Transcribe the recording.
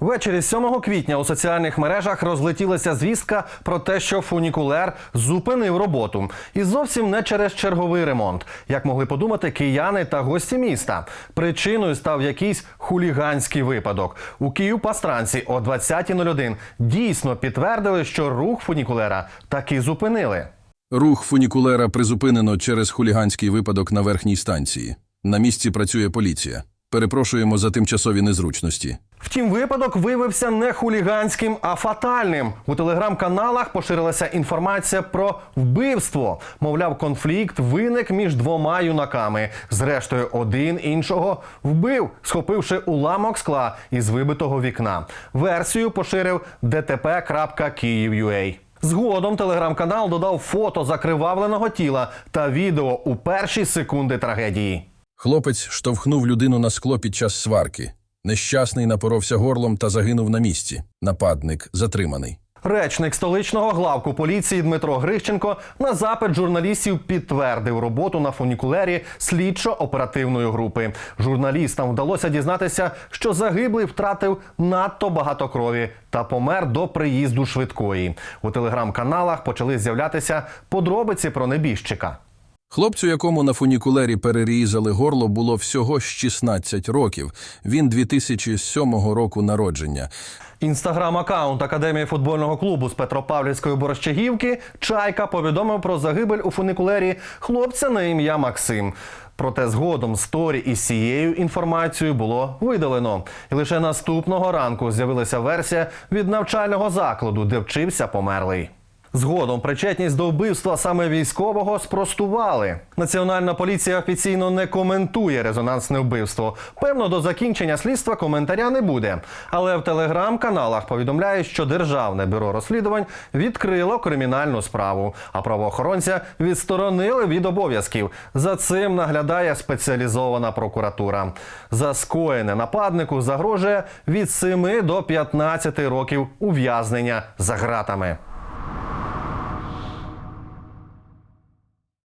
Ввечері 7 квітня у соціальних мережах розлетілася звістка про те, що фунікулер зупинив роботу. І зовсім не через черговий ремонт, як могли подумати кияни та гості міста. Причиною став якийсь хуліганський випадок. У Київ-Пастранці о 20.01 дійсно підтвердили, що рух фунікулера таки зупинили. Рух фунікулера призупинено через хуліганський випадок на верхній станції. На місці працює поліція. Перепрошуємо за тимчасові незручності. Втім, випадок виявився не хуліганським, а фатальним. У телеграм-каналах поширилася інформація про вбивство. Мовляв, конфлікт виник між двома юнаками. Зрештою, один іншого вбив, схопивши уламок скла із вибитого вікна. Версію поширив dtp.kyiv.ua. Згодом телеграм-канал додав фото закривавленого тіла та відео у перші секунди трагедії. Хлопець штовхнув людину на скло під час сварки. Нещасний напоровся горлом та загинув на місці. Нападник затриманий. Речник столичного главку поліції Дмитро Грищенко на запит журналістів підтвердив роботу на фунікулері слідчо-оперативної групи. Журналістам вдалося дізнатися, що загиблий втратив надто багато крові та помер до приїзду швидкої. У телеграм-каналах почали з'являтися подробиці про небіжчика. Хлопцю, якому на фунікулері перерізали горло, було всього 16 років. Він 2007 року народження. Інстаграм-аккаунт Академії футбольного клубу з Петропавлівської Борщагівки Чайка повідомив про загибель у фуникулері хлопця на ім'я Максим. Проте згодом сторі із цією інформацією було видалено. І лише наступного ранку з'явилася версія від навчального закладу, де вчився померлий. Згодом причетність до вбивства саме військового спростували. Національна поліція офіційно не коментує резонансне вбивство. Певно, до закінчення слідства коментаря не буде. Але в телеграм-каналах повідомляють, що Державне бюро розслідувань відкрило кримінальну справу, а правоохоронця відсторонили від обов'язків. За цим наглядає спеціалізована прокуратура. За скоєне нападнику загрожує від 7 до 15 років ув'язнення за ґратами.